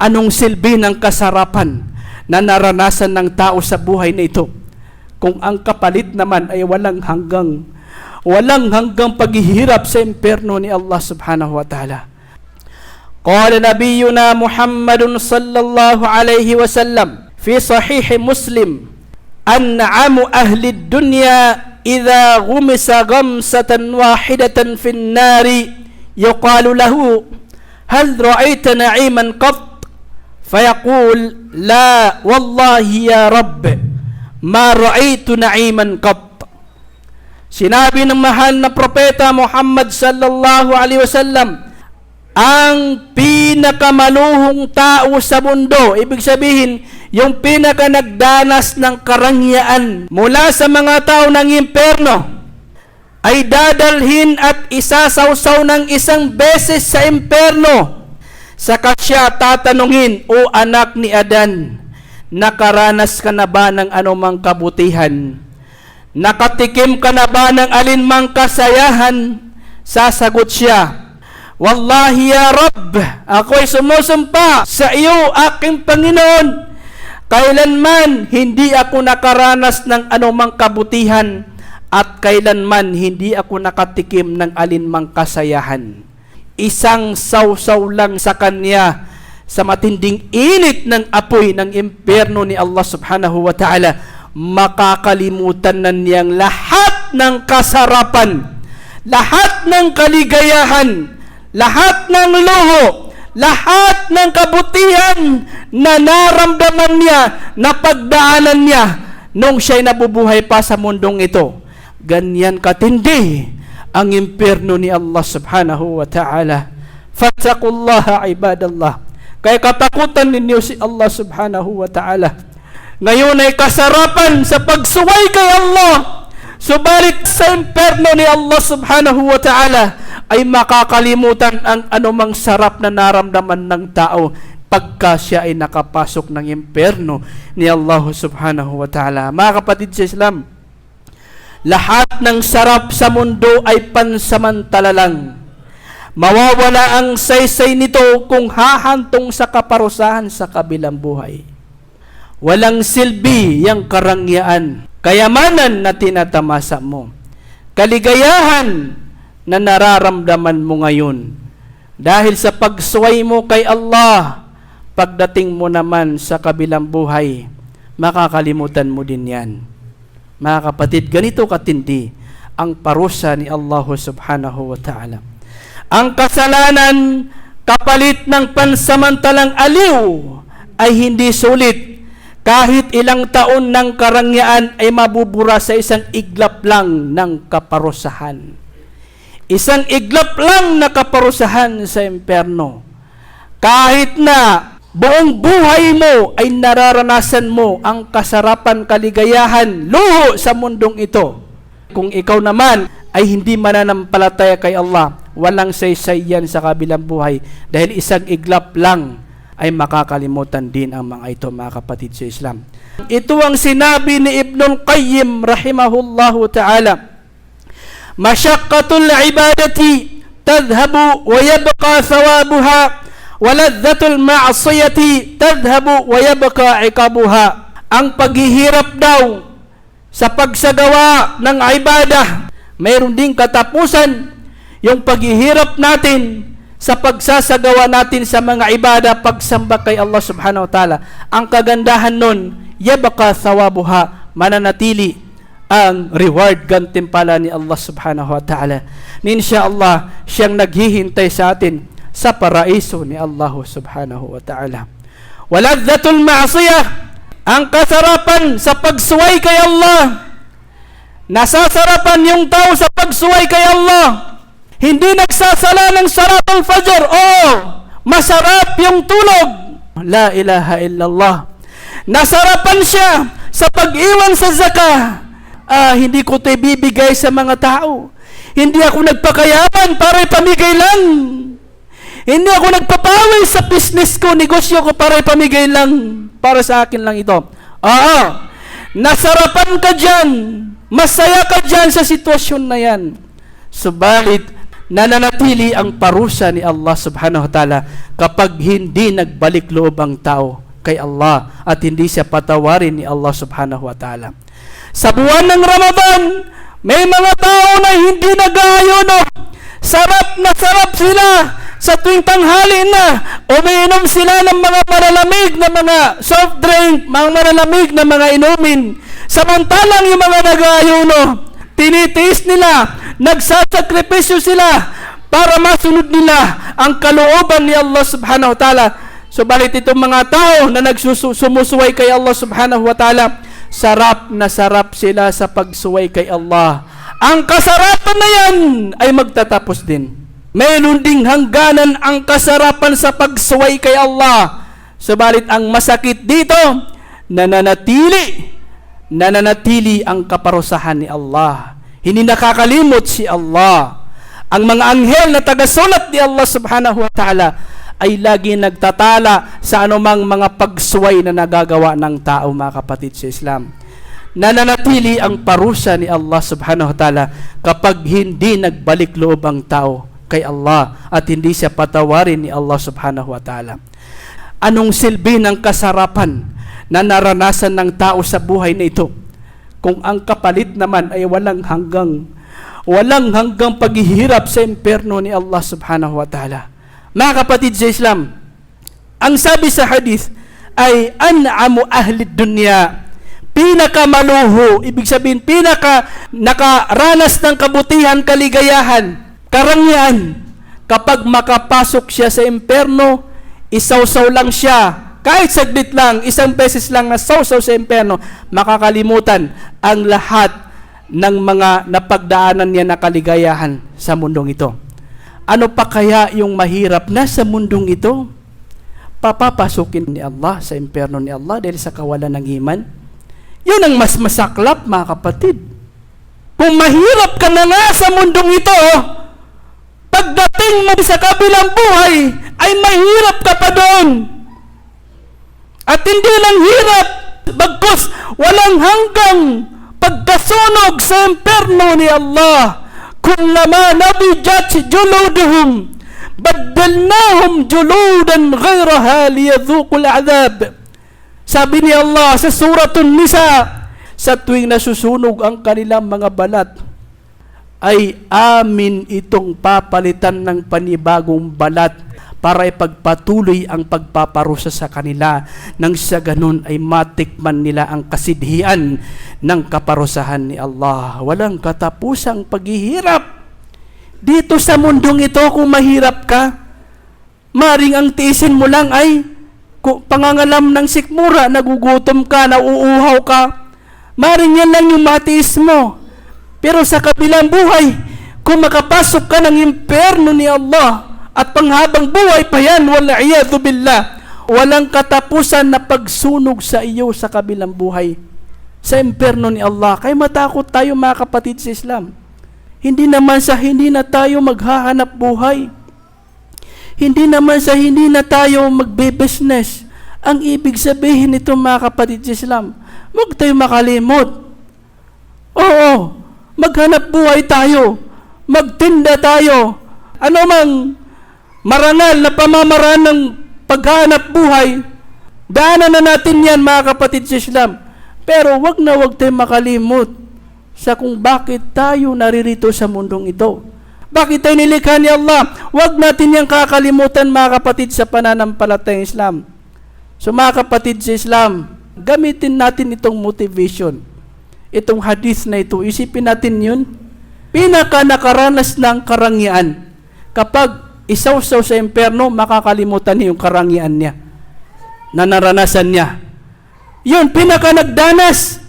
Anong silbi ng kasarapan na naranasan ng tao sa buhay na ito? Kung ang kapalit naman ay walang hanggang walang hanggang paghihirap sa imperno ni Allah subhanahu wa ta'ala. قال نبينا محمد صلى الله عليه وسلم في صحيح مسلم أنعم أهل الدنيا إذا غمس غمسة واحدة في النار يقال له هل رأيت نعيما قط فيقول لا والله يا رب ما رأيت نعيما قط Sinabi ng mahal na propeta Muhammad sallallahu alaihi wasallam ang pinakamaluhong tao sa mundo. Ibig sabihin, yung pinaka nagdanas ng karangyaan mula sa mga tao ng imperno ay dadalhin at isasawsaw ng isang beses sa imperno. Saka siya tatanungin, O anak ni Adan, nakaranas ka na ba ng anumang kabutihan? Nakatikim ka na ba ng alinmang kasayahan? Sasagot siya, Wallahi ya Rabb, ako'y sumusumpa sa iyo, aking Panginoon. Kailanman hindi ako nakaranas ng anumang kabutihan at kailanman hindi ako nakatikim ng alinmang kasayahan. Isang sawsaw lang sa kanya sa matinding init ng apoy ng impyerno ni Allah subhanahu wa ta'ala, makakalimutan na niyang lahat ng kasarapan, lahat ng kaligayahan, lahat ng luho, lahat ng kabutihan na naramdaman niya, na pagdaanan niya nung siya'y nabubuhay pa sa mundong ito. Ganyan katindi ang impyerno ni Allah subhanahu wa ta'ala. Fattakullaha ibadallah. Kaya katakutan ninyo si Allah subhanahu wa ta'ala. Ngayon ay kasarapan sa pagsuway kay Allah. Subalit sa imperno ni Allah subhanahu wa ta'ala ay makakalimutan ang anumang sarap na naramdaman ng tao pagka siya ay nakapasok ng imperno ni Allah subhanahu wa ta'ala. Mga kapatid sa Islam, lahat ng sarap sa mundo ay pansamantala lang. Mawawala ang saysay nito kung hahantong sa kaparusahan sa kabilang buhay. Walang silbi yang karangyaan, kayamanan na tinatamasa mo, kaligayahan na nararamdaman mo ngayon. Dahil sa pagsuway mo kay Allah, pagdating mo naman sa kabilang buhay, makakalimutan mo din yan. Mga kapatid, ganito katindi ang parusa ni Allah subhanahu wa ta'ala. Ang kasalanan kapalit ng pansamantalang aliw ay hindi sulit kahit ilang taon ng karangyaan ay mabubura sa isang iglap lang ng kaparusahan. Isang iglap lang na kaparusahan sa imperno. Kahit na buong buhay mo ay nararanasan mo ang kasarapan, kaligayahan, luho sa mundong ito. Kung ikaw naman ay hindi mananampalataya kay Allah, walang saysay yan sa kabilang buhay dahil isang iglap lang ay makakalimutan din ang mga ito mga kapatid sa Islam. Ito ang sinabi ni Ibnul Qayyim rahimahullahu ta'ala. Masyaqqatul ibadati tadhhabu wa yabqa thawabuha wa ladhatul ma'siyati tadhhabu wa yabqa iqabuha. Ang paghihirap daw sa pagsagawa ng ibadah, mayroon ding katapusan yung paghihirap natin sa pagsasagawa natin sa mga ibada pagsamba kay Allah subhanahu wa ta'ala. Ang kagandahan nun, yabaka thawabuha, mananatili ang reward gantimpala ni Allah subhanahu wa ta'ala. Insya-Allah, siyang naghihintay sa atin sa paraiso ni Allah subhanahu wa ta'ala. Waladhatul ma'asiyah, ang kasarapan sa pagsuway kay Allah. Nasasarapan yung tao sa pagsuway kay Allah. Hindi nagsasala ng salatul fajr. Oh, masarap yung tulog. La ilaha illallah. Nasarapan siya sa pag-iwan sa zakah. Ah, hindi ko ito ibibigay sa mga tao. Hindi ako nagpakayaman para ipamigay lang. Hindi ako nagpapawi sa business ko, negosyo ko para ipamigay lang. Para sa akin lang ito. Oo. Nasarapan ka dyan. Masaya ka dyan sa sitwasyon na yan. Subalit, nananatili ang parusa ni Allah subhanahu wa ta'ala kapag hindi nagbalik loob ang tao kay Allah at hindi siya patawarin ni Allah subhanahu wa ta'ala. Sa buwan ng Ramadan, may mga tao na hindi nag-aayuno. Sarap na sarap sila sa tuwing tanghali na. Umiinom sila ng mga malalamig na mga soft drink, mga malalamig na mga inumin. Samantalang yung mga nag-aayuno, tinitiis nila, nagsasakripisyo sila para masunod nila ang kalooban ni Allah subhanahu wa ta'ala. Subalit itong mga tao na nagsusumusuway kay Allah subhanahu wa ta'ala, sarap na sarap sila sa pagsuway kay Allah. Ang kasarapan na yan ay magtatapos din. Mayroon ding hangganan ang kasarapan sa pagsuway kay Allah. Subalit ang masakit dito, nananatili, nananatili ang kaparusahan ni Allah. Hindi nakakalimot si Allah. Ang mga anghel na tagasulat ni Allah subhanahu wa ta'ala ay lagi nagtatala sa anumang mga pagsuway na nagagawa ng tao mga kapatid sa Islam. Nananatili ang parusa ni Allah subhanahu wa ta'ala kapag hindi nagbalik loob ang tao kay Allah at hindi siya patawarin ni Allah subhanahu wa ta'ala. Anong silbi ng kasarapan na naranasan ng tao sa buhay na ito? Kung ang kapalit naman ay walang hanggang walang hanggang paghihirap sa imperno ni Allah subhanahu wa ta'ala. Mga kapatid sa Islam, ang sabi sa hadith ay an'amu ahli dunya pinakamaluho, ibig sabihin pinaka nakaranas ng kabutihan, kaligayahan, karangyaan. Kapag makapasok siya sa imperno, isawsaw lang siya. Kahit saglit lang, isang beses lang na sawsaw sa imperno, makakalimutan ang lahat ng mga napagdaanan niya na kaligayahan sa mundong ito. Ano pa kaya yung mahirap na sa mundong ito? Papapasukin ni Allah sa imperno ni Allah dahil sa kawalan ng iman? Yun ang mas masaklap, mga kapatid. Kung mahirap ka na nga sa mundong ito, pagdating mo sa kabilang buhay, ay mahirap ka pa doon. At hindi lang hirap, bagkus walang hanggang pagkasunog sa imperno ni Allah. Kullama nabijat juluduhum, baddalnahum juludan ghayraha liyadhuqul adhab. Sabi ni Allah sa suratun Nisa, sa tuwing nasusunog ang kanilang mga balat, ay amin itong papalitan ng panibagong balat para ipagpatuloy ang pagpaparusa sa kanila nang sa ganun ay matikman nila ang kasidhian ng kaparusahan ni Allah. Walang katapusang paghihirap. Dito sa mundong ito, kung mahirap ka, maring ang tiisin mo lang ay kung pangangalam ng sikmura, nagugutom ka, nauuhaw ka, maring yan lang yung matiis mo. Pero sa kabilang buhay, kung makapasok ka ng imperno ni Allah at panghabang buhay pa yan, wala iyadu billah, walang katapusan na pagsunog sa iyo sa kabilang buhay sa imperno ni Allah. Kaya matakot tayo mga kapatid sa Islam. Hindi naman sa hindi na tayo maghahanap buhay. Hindi naman sa hindi na tayo magbe-business. Ang ibig sabihin nito mga kapatid sa Islam, huwag tayo makalimot. Oo, maghanap buhay tayo. Magtinda tayo. Ano mang marangal na pamamaraan ng paghanap buhay, daanan na natin yan mga kapatid sa Islam. Pero wag na wag tayo makalimot sa kung bakit tayo naririto sa mundong ito. Bakit tayo nilikha ni Allah? Huwag natin yung kakalimutan mga kapatid sa pananampalatayang Islam. So mga kapatid sa Islam, gamitin natin itong motivation. Itong hadith na ito, isipin natin yun. Pinaka nakaranas ng karangyaan. Kapag isawsaw sa imperno, makakalimutan niya yung karangyaan niya na naranasan niya. Yun, pinaka nagdanas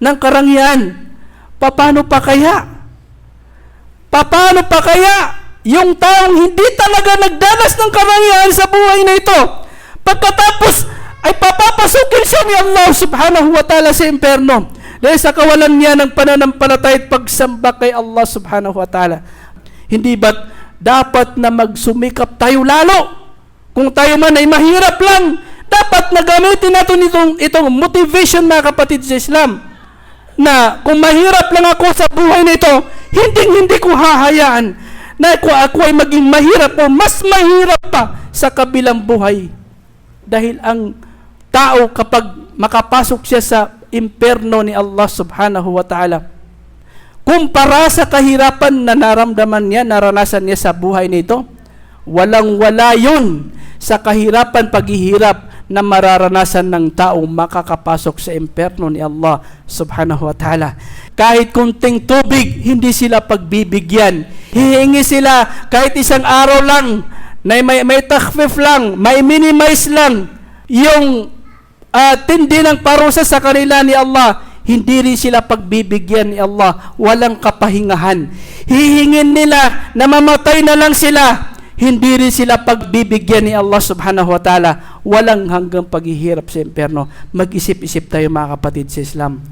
ng karangyaan. Paano pa kaya? Paano pa kaya yung taong hindi talaga nagdanas ng karangyaan sa buhay na ito? Pagkatapos ay papapasukin siya ni Allah subhanahu wa ta'ala sa imperno. Dahil sa kawalan niya ng pananampalataya at pagsamba kay Allah subhanahu wa ta'ala. Hindi ba't dapat na magsumikap tayo lalo? Kung tayo man ay mahirap lang, dapat na gamitin natin itong, itong motivation mga kapatid sa Islam na kung mahirap lang ako sa buhay na ito, hindi hindi ko hahayaan na ako, ako ay maging mahirap o mas mahirap pa sa kabilang buhay. Dahil ang tao kapag makapasok siya sa imperno ni Allah subhanahu wa ta'ala, kumpara sa kahirapan na naramdaman niya, naranasan niya sa buhay nito, walang wala yun sa kahirapan paghihirap na mararanasan ng taong makakapasok sa imperno ni Allah subhanahu wa ta'ala. Kahit kunting tubig, hindi sila pagbibigyan. Hihingi sila kahit isang araw lang, na may, may takhfif lang, may minimize lang yung ah, tindi ng parusa sa kanila ni Allah hindi rin sila pagbibigyan ni Allah, walang kapahingahan. Hihingin nila na mamatay na lang sila, hindi rin sila pagbibigyan ni Allah subhanahu wa ta'ala, walang hanggang paghihirap sa impyerno. Mag-isip-isip tayo mga kapatid sa Islam.